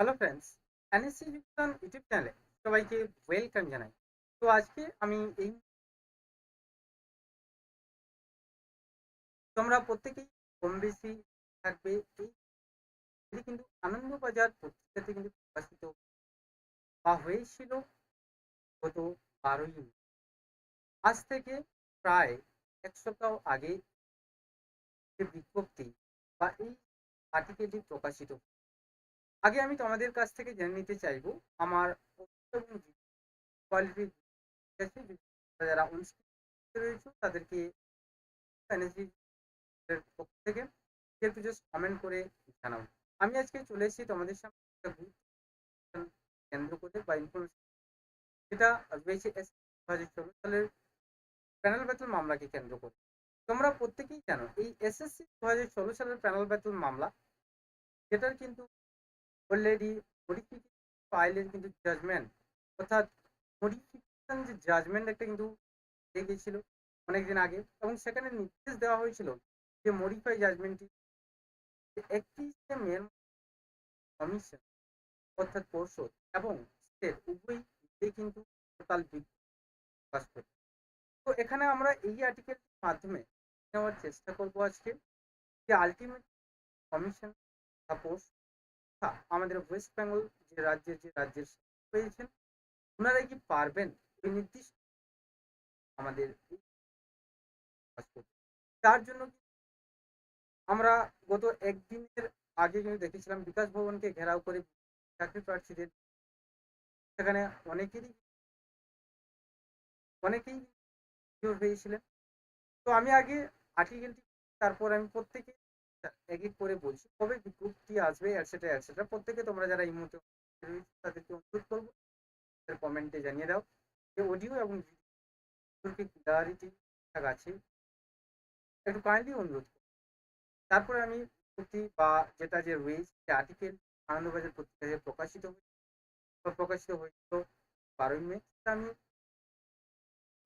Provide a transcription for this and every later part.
Hello friends NSC education YouTube চ্যানেলে সবাইকে welcome জানাই তো আজকে আমি এই তোমরা প্রত্যেকেই কম বেশি থাকবে, এই কিন্তু আনন্দবাজার পত্রিকাতে কিন্তু প্রকাশিত বা হয়েছিল গত বারোই। আজ থেকে প্রায় এক সপ্তাহ আগে বিজ্ঞপ্তি বা এই আর্টিকেলটি প্রকাশিত আগে আমি তোমাদের কাছ থেকে জেনে নিতে চাইব, আমার কোয়ালিটি যারা অনুষ্ঠিত রয়েছে, তাদেরকে এর পক্ষ থেকে একটু জাস্ট কমেন্ট করে জানাও। আমি আজকে চলে এসেছি তোমাদের সামনে একটা কেন্দ্র করে বা ইনফরমেশন যেটা রয়েছে এস দু হাজার ষোলো সালের প্যানেল বেতন মামলাকে কেন্দ্র করে। তোমরা প্রত্যেকেই জানো, এই এসএসসি দু হাজার ষোলো সালের প্যানেল বেতন মামলা যেটার কিন্তু অলরেডি মডিফিকেশন ফাইলের কিন্তু জাজমেন্ট অর্থাৎ মডিফিকেশন যে জাজমেন্ট একটা কিন্তু হয়ে গিয়েছিল অনেকদিন আগে এবং সেখানে নির্দেশ দেওয়া হয়েছিল যে মডিফাই জাজমেন্টটি একত্রিশে মে কমিশন অর্থাৎ পর্ষদ এবং স্টেট উভয় কিন্তু টোটাল প্রকাশ তো এখানে আমরা এই আর্টিকেলটির মাধ্যমে নেওয়ার চেষ্টা করব আজকে যে আলটিমেট কমিশন সাপোজ আমাদের ওয়েস্ট বেঙ্গল যে রাজ্যের যে রাজ্যের পেয়েছেন ওনারা কি পারবেন ওই নির্দিষ্ট আমাদের এই তার জন্য আমরা গত একদিনের আগে কিন্তু দেখেছিলাম বিকাশ ভবনকে ঘেরাও করে চাকরি প্রার্থীদের। সেখানে অনেকেরই অনেকেই হয়েছিলেন। তো আমি আগে আর্টিকেলটি, তারপর আমি প্রত্যেকে এক এক করে বলছি, কবে বিজ্ঞপ্তি আসবে এটসেট্রা এটসেট্রা প্রত্যেকে তোমরা যারা এই মুহূর্তে রয়েছে, তাদেরকে অনুরোধ করব কমেন্টে জানিয়ে দাও যে অডিও এবং ক্লিয়ারিটি ঠিকঠাক আছে। একটু কাইন্ডলি অনুরোধ করব। তারপরে আমি বিজ্ঞপ্তি বা যেটা যে রয়েছে, যে আর্টিকেল আনন্দবাজার পত্রিকায় প্রকাশিত হয়েছে প্রকাশিত হয়েছিল বারোই মে, সেটা আমি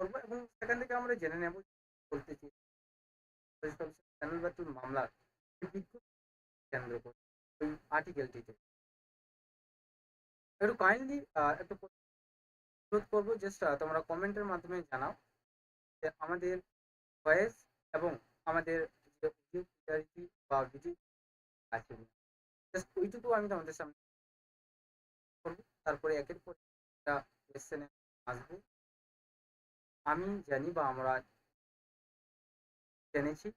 করব এবং সেখান থেকে আমরা জেনে নেব বলতেছি চ্যানেল বাতুল মামলার কেন্দ্র করে ওই আর্টিকেলটিতে একটু কাইন্ডলি একটু অনুরোধ করব জাস্ট তোমরা কমেন্টের মাধ্যমে জানাও যে আমাদের ভয়েস এবং আমাদের বা আছে জাস্ট ওইটুকু আমি তোমাদের সামনে করব তারপরে একের পর একটা কোয়েশ্চেনে আসব আমি জানি বা আমরা জেনেছি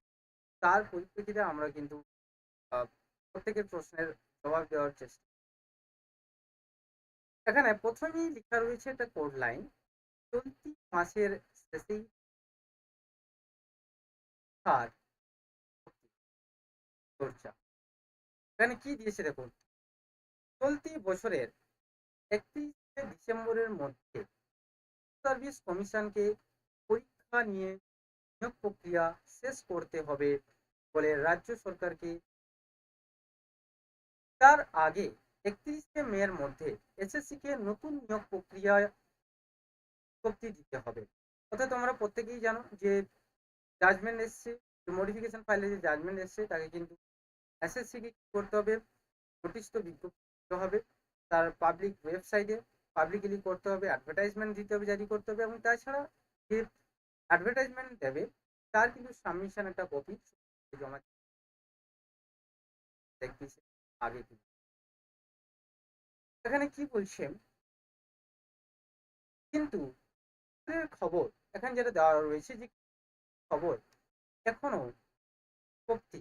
তার পরিপ্রেক্ষিতে আমরা কিন্তু প্রত্যেকের প্রশ্নের জবাব দেওয়ার চেষ্টা এখানে প্রথমেই লেখা রয়েছে একটা কোড লাইন, চলতি মাসের শেষেই চর্চা। এখানে কি দিয়েছে দেখুন চলতি বছরের একত্রিশে ডিসেম্বরের মধ্যে সার্ভিস কমিশনকে পরীক্ষা নিয়ে নিয়োগ প্রক্রিয়া শেষ করতে হবে বলে রাজ্য সরকারকে তার আগে একত্রিশে মের মধ্যে এসএসসি কে নতুন নিয়োগ প্রক্রিয়া বিজ্ঞপ্তি দিতে হবে। অর্থাৎ তোমরা প্রত্যেকেই জানো যে জাজমেন্ট এসছে মডিফিকেশন ফাইলে যে জাজমেন্ট এসছে, তাকে কিন্তু এসএসসি কে কি করতে হবে? নোটিশ তো বিজ্ঞপ্তি দিতে হবে। তার পাবলিক ওয়েবসাইটে পাবলিকলি করতে হবে অ্যাডভার্টাইজমেন্ট দিতে হবে, জারি করতে হবে এবং তাছাড়া যে অ্যাডভার্টাইজমেন্ট দেবে, তার কিন্তু সাবমিশন একটা কপি জমা আগে এখানে কি বলছে? কিন্তু খবর, এখানে যেটা দেওয়া রয়েছে যে খবর, এখনও শক্তি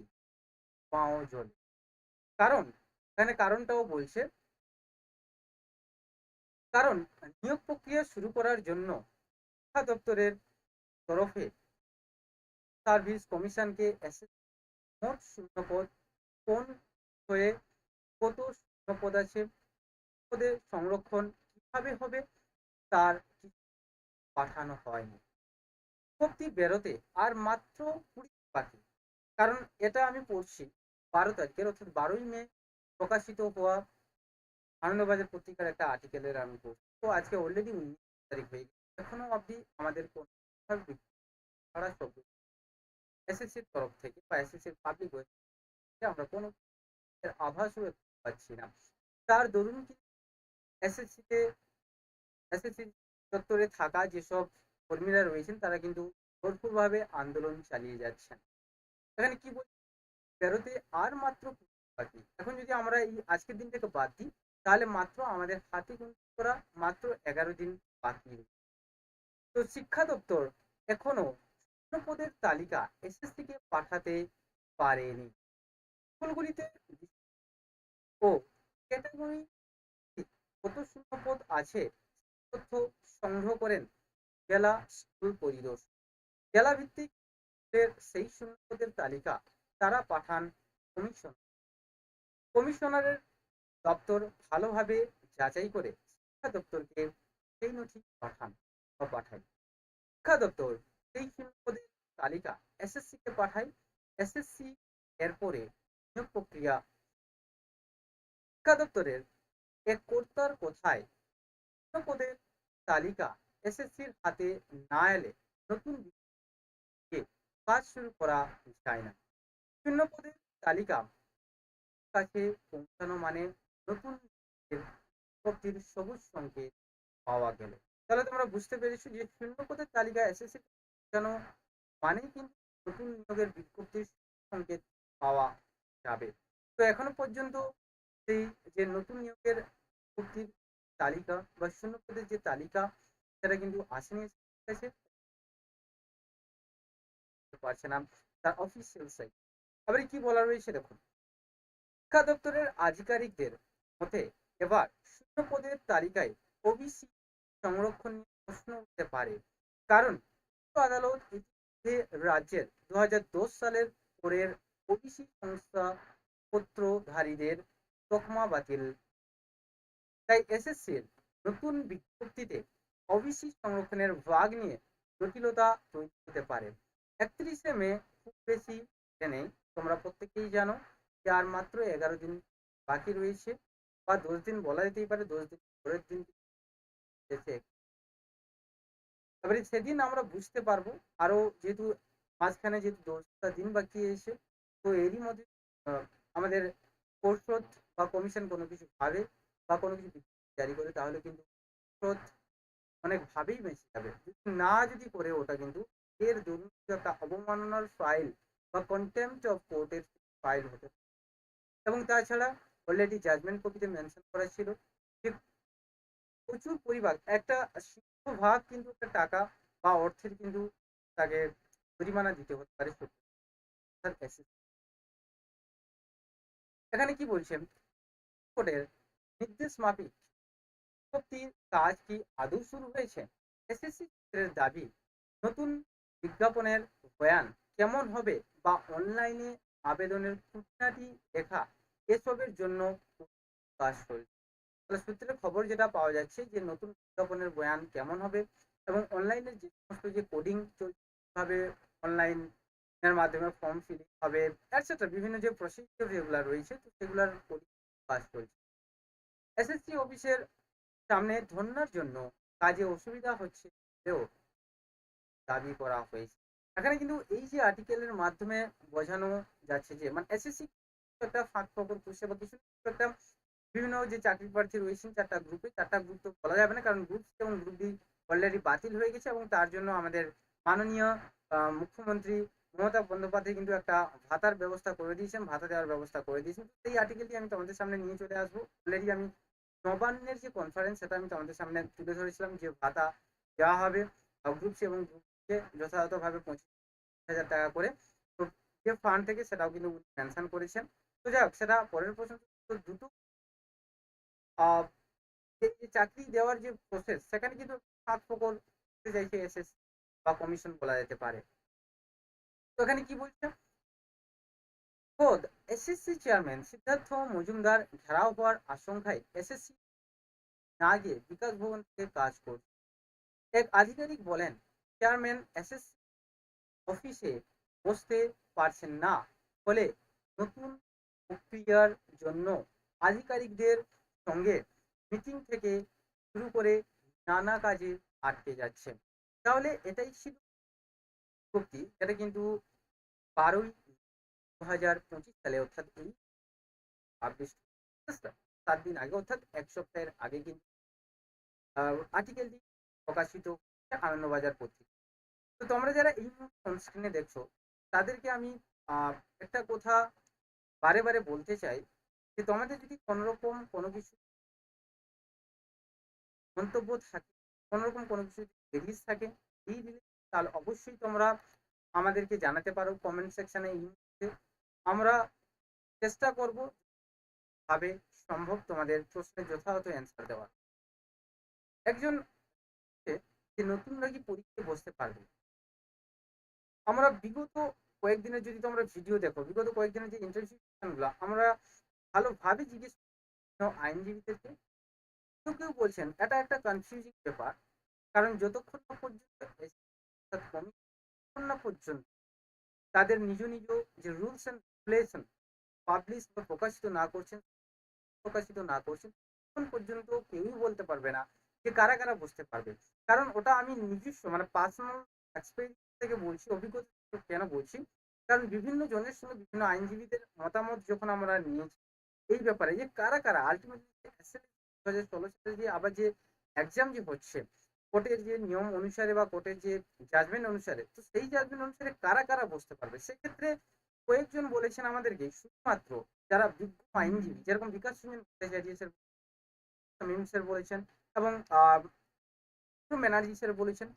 পাওয়া জল কারণ, এখানে কারণটাও বলছে, কারণ নিয়োগ প্রক্রিয়া শুরু করার জন্য শিক্ষা দপ্তরের তরফে সার্ভিস কমিশনকে মোট শূন্যপদ কোন হয়ে কত শূন্যপদ আছে পদের সংরক্ষণ কীভাবে হবে, তার পাঠানো হয়নি। বিজ্ঞপ্তি বেরোতে আর মাত্র কুড়ি বাকি, কারণ এটা আমি পড়ছি বারো তারিখের, অর্থাৎ বারোই মে প্রকাশিত হওয়া আনন্দবাজার পত্রিকার একটা আর্টিকেলের আমি পড়ছি। তো আজকে অলরেডি উনিশ তারিখ হয়ে গেছে। এখনও অবধি আমাদের কোন ছাড়া সব এসএসসির তরফ থেকে বা এসএসসির পাবলিক আমরা কোনো আভাসও পাচ্ছি না। তার দরুন কিন্তু এসএসসিতে এসএসসি চত্বরে থাকা যেসব কর্মীরা রয়েছেন, তারা কিন্তু ভরপুরভাবে আন্দোলন চালিয়ে যাচ্ছেন। এখানে কি বলছি? বেরোতে আর মাত্র বাকি এখন যদি আমরা এই আজকের দিনটাকে বাদ দিই, তাহলে মাত্র আমাদের হাতে করা মাত্র এগারো দিন বাকি তো শিক্ষা দপ্তর এখনও পদের তালিকা এসএসসি কে পাঠাতে পারেনি। স্কুলগুলিতে ও ক্যাটাগরি কত শূন্য পদ আছে তথ্য সংগ্রহ করেন জেলা স্কুল পরিদর্শক। জেলা ভিত্তিক সেই শূন্য পদের তালিকা তারা পাঠান কমিশন। কমিশনারের দপ্তর ভালোভাবে যাচাই করে শিক্ষা দপ্তরকে সেই নথি পাঠান। শিক্ষা দপ্তর, সেই তালিকা এসএসসি কে এসএসসি এরপরে নিয়োগ প্রক্রিয়া শিক্ষা দপ্তরের এক কর্তার কোথায় পদের তালিকা এসএসসির হাতে না এলে নতুন কাজ শুরু করা যায় না। শূন্য পদের তালিকা কাছে পৌঁছানো মানে নতুন সবুজ সংকেত পাওয়া গেল। তাহলে তোমরা বুঝতে পেরেছ যে শূন্য পদের তালিকা এসএসসি পৌঁছানো মানে কিন্তু নতুন নিয়োগের বিজ্ঞপ্তির সংকেত পাওয়া যাবে। তো এখনও পর্যন্ত সেই যে নতুন নিয়োগের বিজ্ঞপ্তির তালিকা বা শূন্য পদের যে তালিকা, সেটা কিন্তু আসেনি এসেছে পারছে না তার অফিসিয়াল সাইট আবার কি বলা রয়েছে দেখুন? শিক্ষা দপ্তরের আধিকারিকদের মতে এবার শূন্য পদের তালিকায় ওবিসি সংরক্ষণ নিয়ে প্রশ্ন উঠতে পারে। কারণ আদালত ইতিমধ্যে রাজ্যের দু সালের পরের ওবিসি সংস্থা পত্রধারীদের তকমা বাতিল। তাই এসএসসির নতুন বিজ্ঞপ্তিতে ওবিসি সংরক্ষণের ভাগ নিয়ে জটিলতা তৈরি হতে পারে। একত্রিশে মে খুব বেশি নেই, তোমরা প্রত্যেকেই জানো যে আর মাত্র এগারো দিন বাকি রয়েছে বা দশ দিন বলা যেতেই পারে, দশ দিন পরের দিন এবারে সেদিন আমরা বুঝতে পারব আরও যেহেতু মাঝখানে যেহেতু দশটা দিন বাকি এসে তো এরই মধ্যে আমাদের পর্ষদ বা কমিশন কোনো কিছু ভাবে বা কোনো কিছু জারি করে, তাহলে কিন্তু পর্ষদ অনেকভাবেই বেঁচে যাবে। না যদি করে, ওটা কিন্তু এর দরুন একটা অবমাননার ফাইল বা কন্টেম্পট অফ কোর্টের ফাইল হতে এবং তাছাড়া অলরেডি জাজমেন্ট কপিতে মেনশন করা ছিল যে প্রচুর পরিবার, একটা ভাগ কিন্তু টাকা বা অর্থের কিন্তু তাকে জরিমানা দিতে হতে পারে এখানে কি বলছেন? কোর্টের নির্দেশ মাফিক বিজ্ঞপ্তির কাজ কি আদৌ শুরু হয়েছে? এসএসসি ক্ষেত্রের দাবি, নতুন বিজ্ঞাপনের বয়ান কেমন হবে বা অনলাইনে আবেদনের খুঁটিনাটি লেখা এসবের জন্য কাজ চলছে সূত্রে খবর যেটা পাওয়া যাচ্ছে যে নতুন বিজ্ঞাপনের বয়ান কেমন হবে এবং অনলাইনে যে সমস্ত যে কোডিং চলছে অনলাইন এর মাধ্যমে ফর্ম ফিলিং হবে এটসেট্রা বিভিন্ন যে প্রসিডিওর যেগুলো রয়েছে, তো সেগুলোর কাজ চলছে। এসএসসি অফিসের সামনে ধন্যার জন্য কাজে অসুবিধা হচ্ছে দাবি করা হয়েছে। এখানে কিন্তু এই যে আর্টিকেলের মাধ্যমে বোঝানো যাচ্ছে যে মানে এসএসসি একটা ফাঁক ফকর করছে বা কিছু একটা বিভিন্ন যে চাকরি প্রার্থী রয়েছেন চারটা গ্রুপে চারটা গ্রুপ তো বলা যাবে না, কারণ গ্রুপ এবং গ্রুপ ডি অলরেডি বাতিল হয়ে গেছে এবং তার জন্য আমাদের মাননীয় মুখ্যমন্ত্রী মমতা বন্দ্যোপাধ্যায় কিন্তু একটা ভাতার ব্যবস্থা করে দিয়েছেন, ভাতা দেওয়ার ব্যবস্থা করে দিয়েছেন। সেই আর্টিকেলটি আমি তোমাদের সামনে নিয়ে চলে আসব। অলরেডি আমি নবান্নের যে কনফারেন্স সেটা আমি তোমাদের সামনে তুলে ধরেছিলাম যে ভাতা দেওয়া হবে গ্রুপ সি এবং গ্রুপ যথাযথভাবে পঁচিশ হাজার টাকা করে। তো যে ফান্ড থেকে সেটাও কিন্তু মেনশন করেছেন। তো যাই হোক, সেটা পরের প্রশ্ন। দুটো চাকরি দেওয়ার যে প্রসেস সেখানে কিন্তু সাত প্রকল চাইছে এসএস বা কমিশন বলা যেতে পারে। তো এখানে কি বলছে? খোদ এসএসসি চেয়ারম্যান সিদ্ধার্থ মজুমদার ঘেরাও হওয়ার আশঙ্কায় এসএসসি না গিয়ে বিকাশ ভবন থেকে কাজ করছে। এক আধিকারিক বলেন চেয়ারম্যান এসএসসি অফিসে বসতে পারছেন না। ফলে নতুন প্রক্রিয়ার জন্য আধিকারিকদের সঙ্গে মিটিং থেকে শুরু করে নানা কাজে আটকে যাচ্ছে। তাহলে এটাই ছিল বিজ্ঞপ্তি যেটা কিন্তু বারোই দু হাজার পঁচিশ সালে অর্থাৎ এই সাত দিন আগে, অর্থাৎ এক সপ্তাহের আগে কিন্তু আর্টিকেলটি প্রকাশিত আনন্দবাজার পত্রিকা। তো তোমরা যারা এই স্ক্রিনে দেখছ, তাদেরকে আমি একটা কথা বারে বারে বলতে চাই যে তোমাদের যদি কোনোরকম কোনো কিছু মন্তব্য থাকে, কোনো রকম কোনো কিছু রিলিজ থাকে, এই রিলিজ তাহলে অবশ্যই তোমরা আমাদেরকে জানাতে পারো কমেন্ট সেকশনে আমরা চেষ্টা করব ভাবে সম্ভব তোমাদের প্রশ্নের যথাযথ অ্যান্সার দেওয়ার। একজন যে নতুনরা কি পরীক্ষায় বসতে পারবে। আমরা বিগত কয়েকদিনের যদি তোমরা ভিডিও দেখো, বিগত কয়েকদিনের যে ইন্টারভিউগুলো আমরা ভালোভাবে জিজ্ঞেস আইনজীবীদেরকে। কেউ কেউ বলছেন, এটা একটা কনফিউজিং ব্যাপার। কারণ যতক্ষণ না পর্যন্ত না পর্যন্ত তাদের নিজ নিজ যে রুলস অ্যান্ড রেগুলেশন পাবলিশ বা প্রকাশিত না করছেন, প্রকাশিত না করছেন তখন পর্যন্ত কেউই বলতে পারবে না যে কারা কারা বুঝতে পারবে। কারণ ওটা আমি নিজস্ব মানে পার্সোনাল এক্সপিরিয়েন্স থেকে বলছি, অভিজ্ঞতা কেন বলছি? কারণ বিভিন্ন জনের সঙ্গে বিভিন্ন আইনজীবীদের মতামত যখন আমরা নিয়েছি এই ব্যাপারে যে কারা কারা আলটিমেটলি সালে যে আবার যে এক্সাম যে হচ্ছে কোর্টের যে নিয়ম অনুসারে বা কোর্টের যে জাজমেন্ট অনুসারে, তো সেই জাজমেন্ট অনুসারে কারা কারা বসতে পারবে? সেক্ষেত্রে কয়েকজন বলেছেন আমাদেরকে, শুধুমাত্র যারা বিজ্ঞ আইনজীবী, যেরকম বিকাশ রঞ্জন ভট্টাচার্য স্যার মিম স্যার বলেছেন এবং ব্যানার্জি স্যার বলেছেন,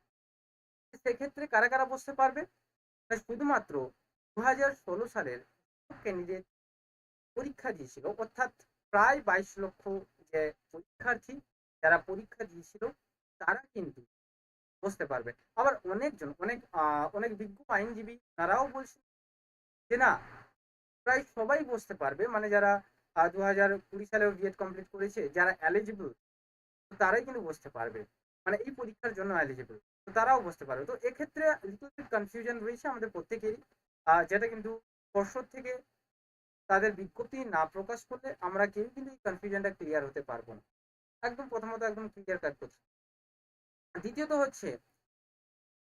সেক্ষেত্রে কারা কারা বসতে পারবে? শুধুমাত্র দু হাজার ষোলো সালের ক্যান্ডিডেট পরীক্ষা দিয়েছিল। অর্থাৎ প্রায় বাইশ লক্ষ যে পরীক্ষার্থী, যারা পরীক্ষা দিয়েছিল, তারা কিন্তু বসতে পারবে। আবার অনেকজন, অনেক অনেক বিজ্ঞ আইনজীবী তারাও বলছেন যে না, প্রায় সবাই বসতে পারবে। মানে যারা দু হাজার কুড়ি সালেও বিএড কমপ্লিট করেছে, যারা এলিজিবল তারাই কিন্তু বসতে পারবে। মানে এই পরীক্ষার জন্য এলিজিবল তো তারাও বসতে পারবে। তো এক্ষেত্রে লিটল কনফিউশন রয়েছে আমাদের প্রত্যেকেরই। যেটা কিন্তু পর্ষদ থেকে তাদের বিজ্ঞপ্তি না প্রকাশ করলে আমরা কেউ কিন্তু এই কনফিউশনটা ক্লিয়ার হতে পারব না। একদম প্রথমত একদম ক্লিয়ার কাট করছি। দ্বিতীয়ত হচ্ছে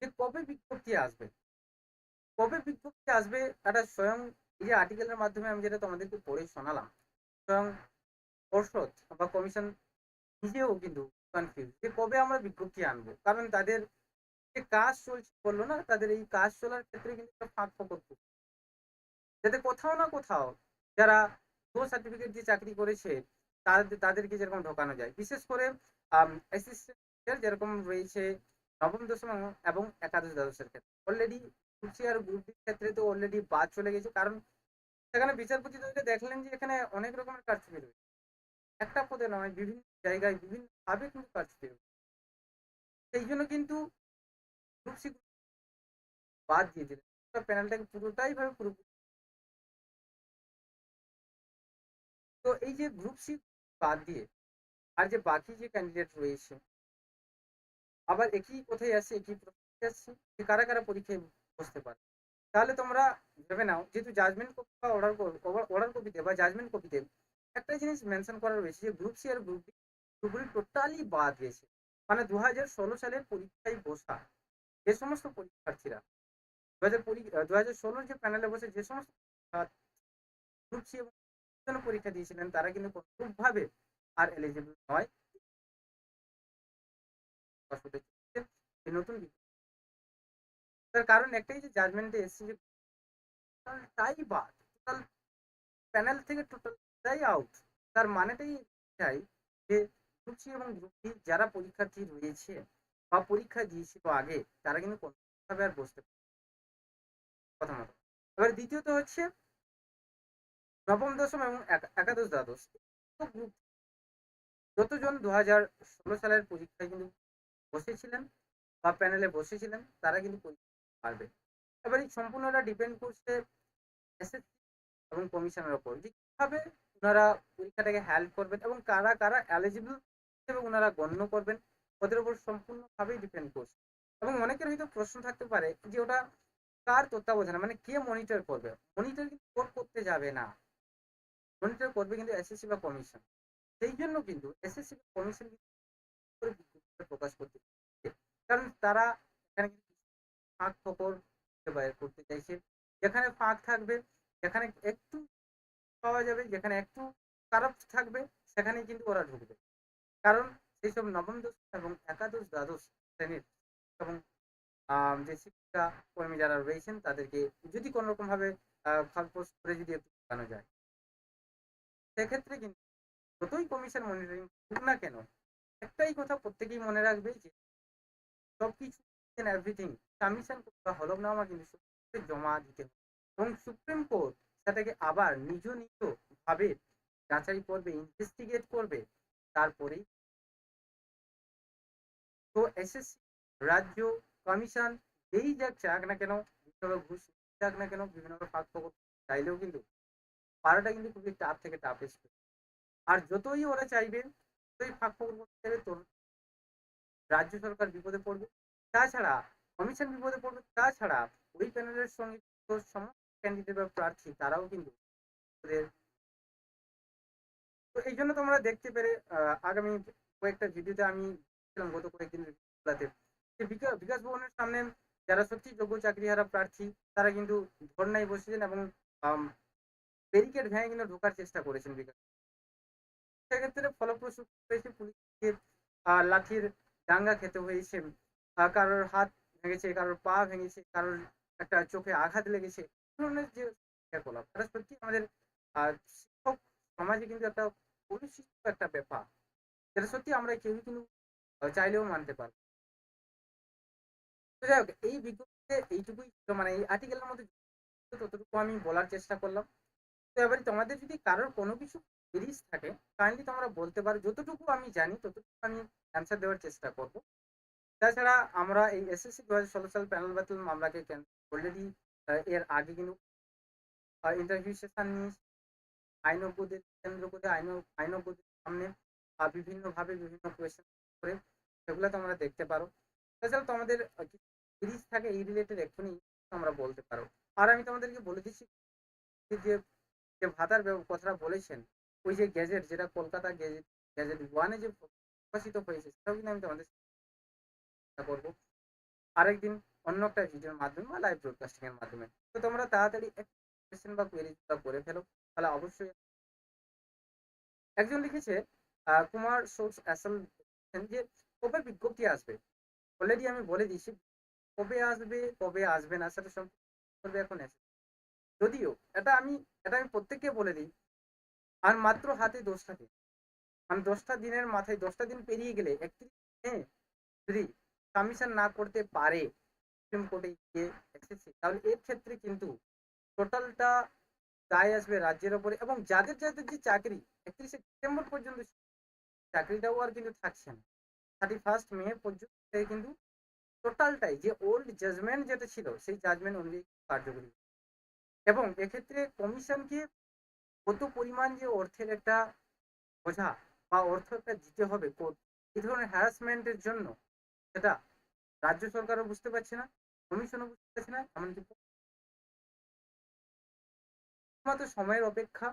যে কবে বিজ্ঞপ্তি আসবে? কবে বিজ্ঞপ্তি আসবে? একটা স্বয়ং এই যে আর্টিকেলের মাধ্যমে আমি যেটা তোমাদেরকে পড়ে শোনালাম, স্বয়ং পর্ষদ বা কমিশন নিজেও কিন্তু কনফিউজ যে কবে আমরা বিজ্ঞপ্তি আনব? কারণ তাদের যে কাজ চলছে, বলল না? তাদের এই কাজ চলার ক্ষেত্রে কিন্তু একটা ফাঁক ফকর যাতে কোথাও না কোথাও যারা গো সার্টিফিকেট দিয়ে চাকরি করেছে, তাদের, তাদেরকে যেরকম ঢোকানো যায়। বিশেষ করে অ্যাসিস্ট্যান্ট যেরকম রয়েছে নবম, দশম এবং একাদশ, দ্বাদশের ক্ষেত্রে। অলরেডি আর গ্রুপ ক্ষেত্রে তো অলরেডি বাদ চলে গেছে, কারণ সেখানে বিচারপতি দেখলেন যে এখানে অনেক রকমের কারচুপি রয়েছে। একটা পদে নয়, বিভিন্ন জায়গায় বিভিন্ন ভাবে কিন্তু কারচুপি রয়েছে। সেই জন্য কিন্তু গ্রুপ সি বাদ দিয়ে দিলেন। প্যানেলটাকে পুরোটাই ভাবে পুরোপুরি তো এই যে গ্রুপ সি বাদ দিয়ে আর যে বাকি যে ক্যান্ডিডেট রয়েছে, আবার একই কোথায় আসছে একই আসছে যে কারা কারা পরীক্ষায় বসতে পারে? তাহলে তোমরা ভেবে নাও, যেহেতু জাজমেন্ট কপি বা অর্ডার অর্ডার কপিতে বা জাজমেন্ট কপিতে একটা জিনিস মেনশন করা রয়েছে যে গ্রুপ সি আর গ্রুপ ডি গ্রুপগুলি টোটালি বাদ গেছে মানে দু হাজার ষোলো সালের পরীক্ষায় বসা যে সমস্ত পরীক্ষার্থীরা দু হাজার দু হাজার ষোলোর যে প্যানেলে বসে যে সমস্ত গ্রুপ সি এবং পরীক্ষা দিয়েছিলেন, তারা কিন্তু কোনোভাবে আর এলিজিবল নয়। নতুন তার কারণ একটাই যে জাজমেন্টে এসছে যে তাই বাদ টোটাল প্যানেল থেকে টোটালটাই আউট তার মানেটাই চাই যে গ্রুপ এবং ডি যারা পরীক্ষার্থী রয়েছে বা পরীক্ষা দিয়েছিল আগে, তারা কিন্তু কোনোভাবে আর বসতে পারে প্রথমত। এবার দ্বিতীয়ত হচ্ছে নবম দশম এবং একাদশ দ্বাদশ। যতজন দু হাজার ষোলো সালের পরীক্ষায় কিন্তু বসেছিলেন বা প্যানেলে বসেছিলেন, তারা কিন্তু পরীক্ষা পারবে। এবার এই সম্পূর্ণটা ডিপেন্ড করছে এসএসসি এবং কমিশনের ওপর। যে কীভাবে ওনারা পরীক্ষাটাকে হেল্প করবেন এবং কারা কারা এলিজিবল হিসেবে ওনারা গণ্য করবেন, ওদের উপর সম্পূর্ণভাবেই ডিপেন্ড করছে। এবং অনেকের হয়তো প্রশ্ন থাকতে পারে যে ওটা কার তত্ত্বাবধানে মানে কে মনিটর করবে? মনিটর কিন্তু করতে যাবে না। মনিটর করবে কিন্তু এসএসসি বা কমিশন সেই জন্য কিন্তু এসএসসি বা কমিশন প্রকাশ করতে কারণ তারা এখানে ফাঁক ফকর বাইর করতে চাইছে। যেখানে ফাঁক থাকবে, যেখানে একটু পাওয়া যাবে, যেখানে একটু খারাপ থাকবে, সেখানেই কিন্তু ওরা ঢুকবে। কারণ সেই সব নবম দশম এবং একাদশ দ্বাদশ শ্রেণির এবং যে শিক্ষা কর্মী যারা রয়েছেন, তাদেরকে যদি কোনো রকম ভাবে ফাঁকপোস্ট করে যদি একটু ঢুকানো যায়। সেক্ষেত্রে কিন্তু যতই কমিশন মনিটরিং হোক না কেন, একটাই কথা প্রত্যেকেই মনে রাখবে যে সবকিছু এভরিথিং কমিশন বা হলফনামা কিন্তু সুপ্রিম জমা দিতে হবে। এবং সুপ্রিম কোর্ট সেটাকে আবার নিজ নিজ ভাবে যাচাই করবে ইনভেস্টিগেট করবে, তারপরেই তো এসএসসি রাজ্য কমিশন যেই যাক চাক না কেন বিভিন্নভাবে ঘুষ যাক না কেন বিভিন্নভাবে ফাঁক চাইলেও কিন্তু পারাটা কিন্তু খুবই টাফ থেকে টাফেস্ট আর যতই ওরা চাইবে যতই ফাঁক ফোকর করতে তোর। রাজ্য সরকার বিপদে পড়বে। তাছাড়া কমিশন বিপদে পড়বে, তাছাড়া ওই প্যানেলের সঙ্গে সমস্ত ক্যান্ডিডেট বা প্রার্থী তারাও কিন্তু ওদের তো এই জন্য তোমরা দেখতে পেরে আগামী কয়েকটা ভিডিওতে আমি ছিলাম গত কয়েকদিন যে বিকাশ বিকাশ ভবনের সামনে যারা সত্যি যোগ্য চাকরিহারা প্রার্থী, তারা কিন্তু ধর্নায় বসেছেন এবং ব্যারিকেড ভেঙে কিন্তু ঢোকার চেষ্টা করেছেন বিকাশ। সেক্ষেত্রে ফলপ্রসূ হয়েছে পুলিশকে লাঠির দাঙ্গা খেতে হয়েছে। কারোর হাত ভেঙেছে, কারোর পা ভেঙেছে, কারোর একটা চোখে আঘাত লেগেছে। ধরনের যে ক্রিয়াকলাপ তারা সত্যি আমাদের শিক্ষক সমাজে কিন্তু একটা পরিশিষ্ট একটা ব্যাপার। যেটা সত্যি আমরা কেউই কিন্তু চাইলেও মানতে পারব। তো যাই হোক, এই বিজ্ঞপ্তিতে এইটুকুই মানে এই আর্টিকেলের মধ্যে ততটুকু আমি বলার চেষ্টা করলাম তো এবারে তোমাদের যদি কারোর কোনো কিছু সিরিজ থাকে কাইন্ডলি তোমরা বলতে পারো। যতটুকু আমি জানি, ততটুকু আমি অ্যান্সার দেওয়ার চেষ্টা করব। তাছাড়া আমরা এই এসএসসি দু হাজার ষোলো সাল প্যানেল বাতিল মামলাকে অলরেডি এর আগে কিন্তু ইন্টারভিউ সেশন নিয়ে আইনজ্ঞদের কেন্দ্র করে আইন আইনজ্ঞদের সামনে বিভিন্নভাবে বিভিন্ন কোয়েশ্চেন করে সেগুলো তোমরা দেখতে পারো। তাছাড়া তোমাদের সিরিজ থাকে, এই রিলেটেড এক্ষুনি তোমরা বলতে পারো। আর আমি তোমাদেরকে বলে দিচ্ছি যে যে ভাতার কথাটা বলেছেন, ওই যে গ্যাজেট, যেটা কলকাতা গ্যাজেট গ্যাজেট ওয়ানে যে প্রকাশিত হয়েছে, সেটাও কিন্তু আমি তোমাদের করব আরেকদিন অন্য একটা ভিডিওর মাধ্যমে বা লাইভ ব্রডকাস্টিং এর মাধ্যমে। তো তোমরা তাড়াতাড়ি কোয়েশ্চেন বা কোয়েরি করে ফেলো, তাহলে অবশ্যই একজন লিখেছে কুমার সোর্স অ্যাসেল যে, কবে বিজ্ঞপ্তি আসবে? অলরেডি আমি বলে দিয়েছি, কবে আসবে কবে আসবে না, সেটা সম্পূর্ণ করবে এখন যদিও এটা আমি এটা আমি প্রত্যেককে বলে দিই, আর মাত্র হাতে দশটা দিন। মানে দশটা দিনের মাথায়, দশটা দিন পেরিয়ে গেলে একত্রিশ মে যদি কমিশন না করতে পারে, সুপ্রিম কোর্টে গিয়ে এসেছে তাহলে এর ক্ষেত্রে কিন্তু টোটালটা দায় আসবে রাজ্যের ওপরে এবং যাদের যাদের যে চাকরি, একত্রিশে ডিসেম্বর পর্যন্ত চাকরিটাও আর কিন্তু থাকছে না। থার্টি ফার্স্ট মে পর্যন্ত কিন্তু টোটালটাই যে ওল্ড জাজমেন্ট যেটা ছিল, সেই জাজমেন্ট অনুযায়ী কার্যকরী। এবং এক্ষেত্রে কমিশনকে কত পরিমাণ যে অর্থের একটা বোঝা বা অর্থ একটা দিতে হবে এই ধরনের হ্যারাসমেন্টের জন্য, সেটা রাজ্য সরকারও বুঝতে পারছে না কমিশনও বুঝতে পারছে না, এমনকি মাত্র সময়ের অপেক্ষা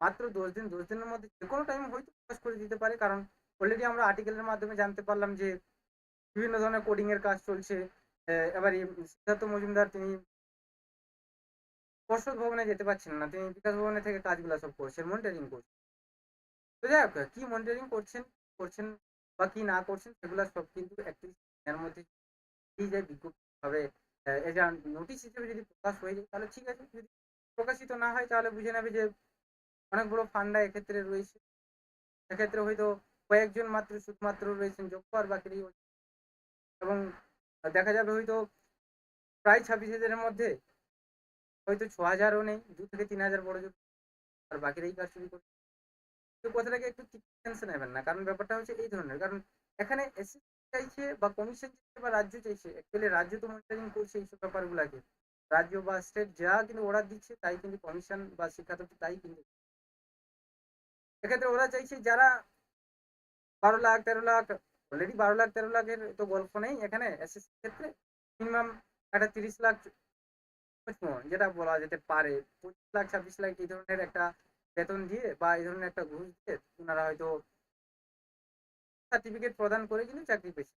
মাত্র দশ দিন, দশ দিনের মধ্যে যে কোনো টাইম হয়তো প্রকাশ করে দিতে পারে, কারণ অলরেডি আমরা আর্টিকেলের মাধ্যমে জানতে পারলাম যে বিভিন্ন ধরনের কোডিং এর কাজ চলছে এবার সিদ্ধার্থ মজুমদার তিনি পর্ষদ ভবনে যেতে পারছেন না। তিনি বিকাশ ভবনে থেকে কাজগুলো সব করছেন মনিটরিং করছেন তো যাই হোক, কি মনিটরিং করছেন করছেন বা কি না করছেন, সেগুলো সব কিন্তু একত্রিশ এর মধ্যে কি যায় বিজ্ঞপ্তি হবে এটা নোটিশ হিসেবে যদি প্রকাশ হয়ে যায়, তাহলে ঠিক আছে। যদি প্রকাশিত না হয়, তাহলে বুঝে নেবে যে অনেক বড় ফান্ডা এক্ষেত্রে রয়েছে। সেক্ষেত্রে হয়তো কয়েকজন মাত্র, শুধুমাত্র রয়েছেন যোগ্য আর হচ্ছে। এবং দেখা যাবে হয়তো প্রায় ছাব্বিশ হাজারের মধ্যে হয়তো ছ হাজারও নেই, দু থেকে তিন হাজার বড় যোগ্য আর বাকিরাই কাজ শুরু করছে তো কথাটাকে একটু টেনশন নেবেন না, কারণ ব্যাপারটা হচ্ছে এই ধরনের। কারণ এখানে এসএসসি চাইছে বা কমিশন চাইছে বা রাজ্য চাইছে অ্যাকচুয়ালি রাজ্য তো মনিটরিং করছে এইসব ব্যাপারগুলোকে। রাজ্য বা স্টেট যা কিন্তু অর্ডার দিচ্ছে, তাই কিন্তু কমিশন বা শিক্ষা দপ্তর তাই কিন্তু এক্ষেত্রে ওরা চাইছে যারা বারো লাখ, তেরো লাখ অলরেডি বারো লাখ, তেরো লাখের তো গল্প নেই। এখানে এসএসসি ক্ষেত্রে মিনিমাম একটা তিরিশ লাখ যেটা বলা যেতে পারে, পঁচিশ লাখ, ছাব্বিশ লাখ এই ধরনের একটা বেতন দিয়ে বা এই ধরনের একটা ঘুষ দিয়ে ওনারা হয়তো সার্টিফিকেট প্রদান করে কিন্তু চাকরি পেয়েছে।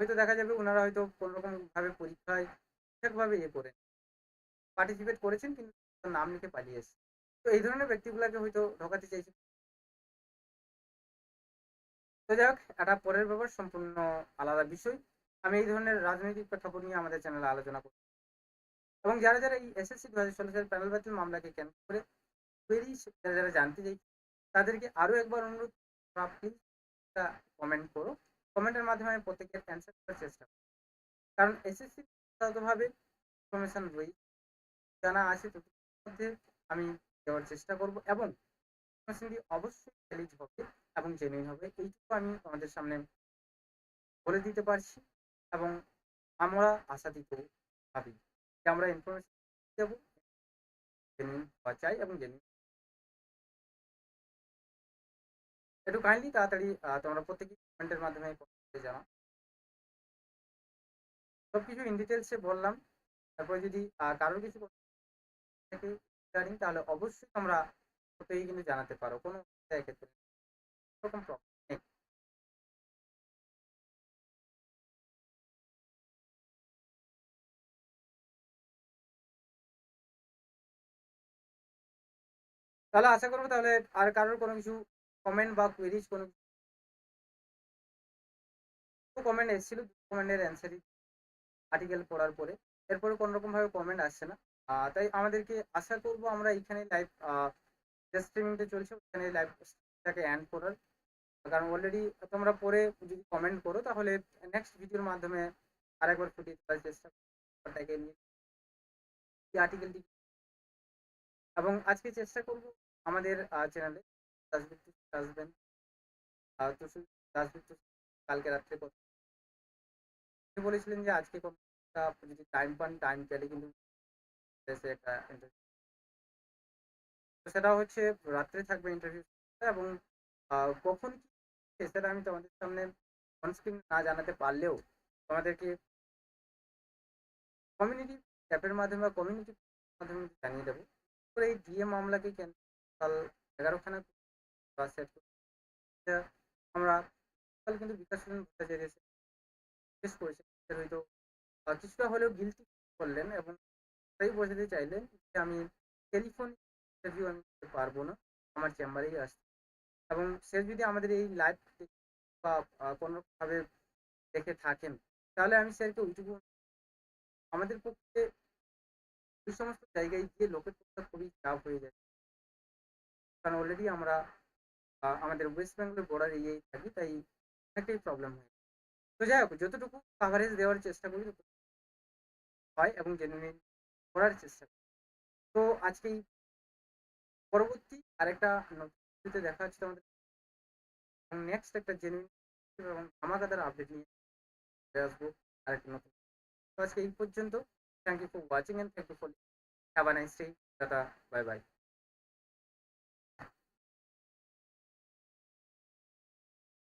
হয়তো দেখা যাবে ওনারা হয়তো কোনো রকম ভাবে পরীক্ষায় ঠিকভাবে ইয়ে করে পার্টিসিপেট করেছেন কিন্তু নাম লিখে পালিয়ে এসেছে। তো এই ধরনের ব্যক্তিগুলোকে হয়তো ঢোকাতে চাইছে। তো যাই হোক এটা পরের ব্যাপার, সম্পূর্ণ আলাদা বিষয়। আমি এই ধরনের রাজনৈতিক প্রেক্ষাপট নিয়ে আমাদের চ্যানেলে আলোচনা করি এবং যারা যারা এই এসএসসি দু হাজার ষোলো সালের প্যানেল বাতিল মামলাকে কেন্দ্র করে কোয়েরি যারা যারা জানতে চাই, তাদেরকে আরও একবার অনুরোধ প্লিজ কমেন্ট করো। কমেন্টের মাধ্যমে আমি প্রত্যেকের অ্যান্সার করার চেষ্টা করি কারণ এসএসসি যথাযথভাবে ইনফরমেশন রয়েছে, জানা আছে মধ্যে আমি দেওয়ার চেষ্টা করব এবং ইনফরমেশনটি অবশ্যই ভ্যালিড হবে এবং জেনুইন হবে, এইটুকু আমি তোমাদের সামনে বলে দিতে পারছি এবং আমরা আশা আশাতীত ভাবি যে আমরা ইনফরমেশন দেবো হওয়া চাই এবং জেনুইন একটু কাইন্ডলি তাড়াতাড়ি তোমরা প্রত্যেকে কমেন্টের মাধ্যমে জানাও। সব কিছু ইন ডিটেলসে বললাম। তারপরে যদি কারোর কিছু তাহলে অবশ্যই তোমরা কিন্তু জানাতে পারো। কোনো ক্ষেত্রে এরকম প্রবলেম তাহলে আশা করব তাহলে আর কারোর কোনো কিছু কমেন্ট বা কোয়েরিজ কোনো কমেন্ট এসেছিল কমেন্টের অ্যান্সারই আর্টিকেল পড়ার পরে। এরপরে কোনো রকমভাবে কমেন্ট আসছে না। তাই আমাদেরকে আশা করব আমরা এখানে লাইভ স্ট্রিমিংটা চলছে, ওখানে লাইভটাকে অ্যান্ড করার। কারণ অলরেডি তোমরা পরে যদি কমেন্ট করো, তাহলে নেক্সট ভিডিওর মাধ্যমে আরেকবার ফুটিয়ে তোলার চেষ্টা করব। আর্টিকেলটি এবং আজকে চেষ্টা করব আমাদের চ্যানেলে আসবেন কালকে রাত্রে বলেছিলেন যে আজকে যদি টাইম পান টাইম পেলে কিন্তু একটা সেটা হচ্ছে রাত্রে থাকবে ইন্টারভিউ এবং কখন সেটা আমি তোমাদের সামনে অনস্ক্রিন না জানাতে পারলেও তোমাদেরকে কমিউনিটি অ্যাপের মাধ্যমে বা কমিউনিটি মাধ্যমে জানিয়ে দেবো। এই ডিএ মামলাকে কেন কাল এগারোখানা আমরা কিন্তু বিকাশ ভট্টাচার্য জিজ্ঞেস করেছে। হয়তো কিছুটা হলেও গিলটি করলেন এবং তাই বোঝাতে চাইলেন যে আমি টেলিফোন ইন্টারভিউ আমি করতে পারব না, আমার চেম্বারেই আসতে। এবং সে যদি আমাদের এই লাইভ বা কোনোভাবে দেখে থাকেন, তাহলে আমি স্যারকে ওইটুকু আমাদের পক্ষে ওই সমস্ত জায়গায় গিয়ে লোকের পক্ষে খুবই চাপ হয়ে যায়। কারণ অলরেডি আমরা আমাদের ওয়েস্ট বেঙ্গলের বর্ডার এরিয়ায় থাকি, তাই অনেকটাই প্রবলেম হয় তো যাই হোক, যতটুকু কাভারেজ দেওয়ার চেষ্টা করি হয় এবং জেনুইন করার চেষ্টা করি। তো আজকেই পরবর্তী আরেকটা নতুন দেখা হচ্ছে আমাদের এবং নেক্সট একটা জেনুইন এবং ধামাকাদার আপডেট নিয়ে আসব আরেকটা নতুন। তো আজকে এই পর্যন্ত। Thank you for watching and thank you for listening. Have a nice day. Tata. Bye bye.